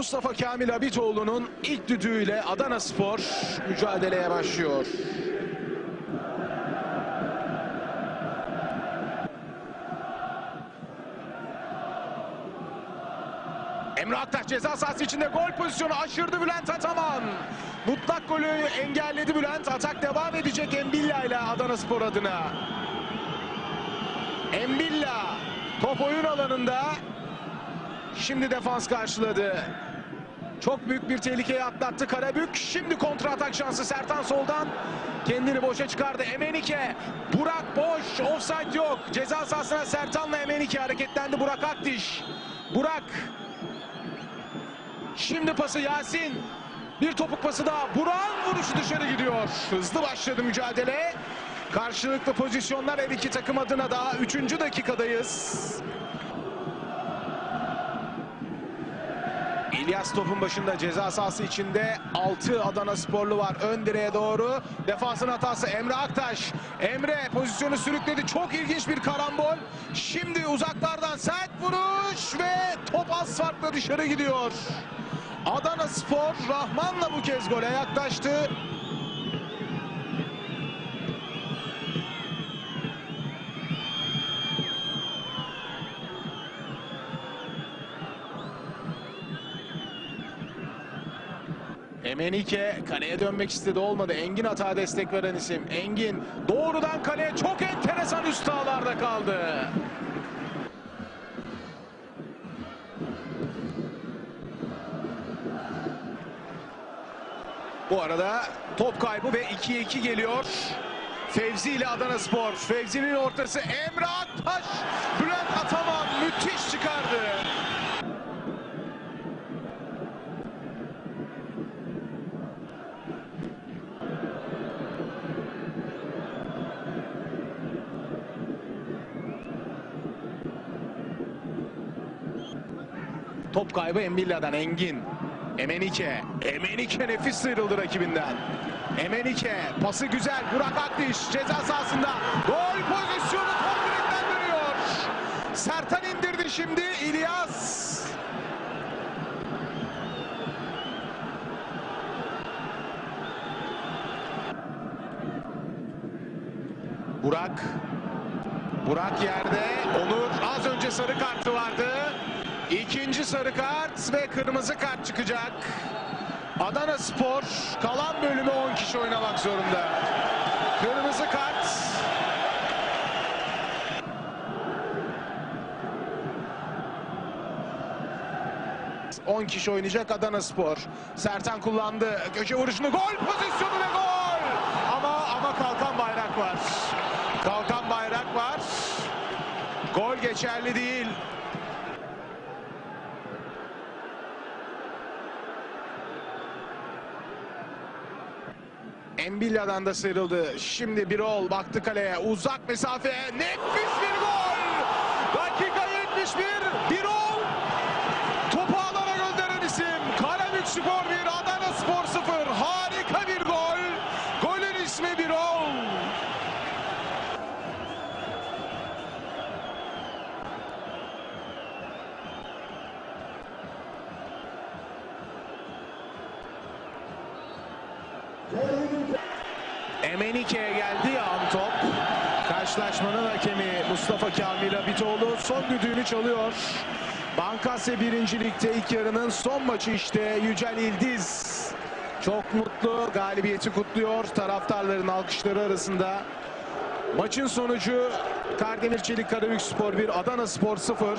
Mustafa Kamil Abitoğlu'nun ilk düdüğüyle Adana Spor mücadeleye başlıyor. Emre Aktaş ceza sahası içinde gol pozisyonu aşırdı Bülent Ataman. Mutlak golü engelledi Bülent. Atak devam edecek Embilla ile Adana Spor adına. Embilla top oyun alanında. Şimdi defans karşıladı. Çok büyük bir tehlikeyi atlattı Karabük. Şimdi kontra atak şansı Sertan soldan. Kendini boşa çıkardı. Emenike. Burak boş. Offside yok. Ceza sahasına Sertan'la Emenike hareketlendi. Burak Akdiş. Burak. Şimdi pası Yasin. Bir topuk pası daha. Burak'ın vuruşu dışarı gidiyor. Hızlı başladı mücadele. Karşılıklı pozisyonlar her iki takım adına daha 3. dakikadayız. İlyas topun başında ceza sahası içinde 6 Adana sporlu var. Ön direğe doğru. Defansın hatası Emre Aktaş. Emre pozisyonu sürükledi. Çok ilginç bir karambol. Şimdi uzaklardan sert vuruş ve top az farkla dışarı gidiyor. Adana Spor Rahman'la bu kez gole yaklaştı. Emenike kaleye dönmek istedi olmadı. Engin hata destek veren isim. Engin doğrudan kaleye çok enteresan üst ağlarda kaldı. Bu arada top kaybı ve 2'ye 2 geliyor. Fevzi ile Adana Spor. Fevzi'nin ortası Emre Aktaş. Bülent Ataman müthiş çıkardı. Top kaybı Embilla'dan Engin. Emenike. Emenike nefis sıyrıldı rakibinden. Emenike pası güzel. Burak Akdiş ceza sahasında. Gol pozisyonu top direkten dönüyor. Sertan indirdi şimdi İlyas. Burak. Burak yerde. Onur az önce sarı kartı vardı. İkinci sarı kart ve kırmızı kart çıkacak. Adana Spor kalan bölümü 10 kişi oynamak zorunda. Kırmızı kart. ...10 kişi oynayacak Adana Spor. Sertan kullandı. Köşe vuruşunu gol pozisyonu ve gol. Ama ama kalkan bayrak var. Kalkan bayrak var. Gol geçerli değil. Embilla'dan da sıyrıldı. Şimdi Birol baktı kaleye. Uzak mesafe. Nefis bir gol. Dakika 71. Birol. Topu alana gönderen isim. Karabük Spor 1. Adana Spor 0. Harika bir gol. Golün ismi Birol. Emenike'ye geldi ya an top. Karşılaşmanın hakemi Mustafa Kamil Abitoğlu son düdüğünü çalıyor. Bankasya 1. Lig'de ilk yarının son maçı işte Yücel İldiz. Çok mutlu galibiyeti kutluyor taraftarların alkışları arasında. Maçın sonucu Kardemir Çelik Karabük Spor 1 Adana Spor 0.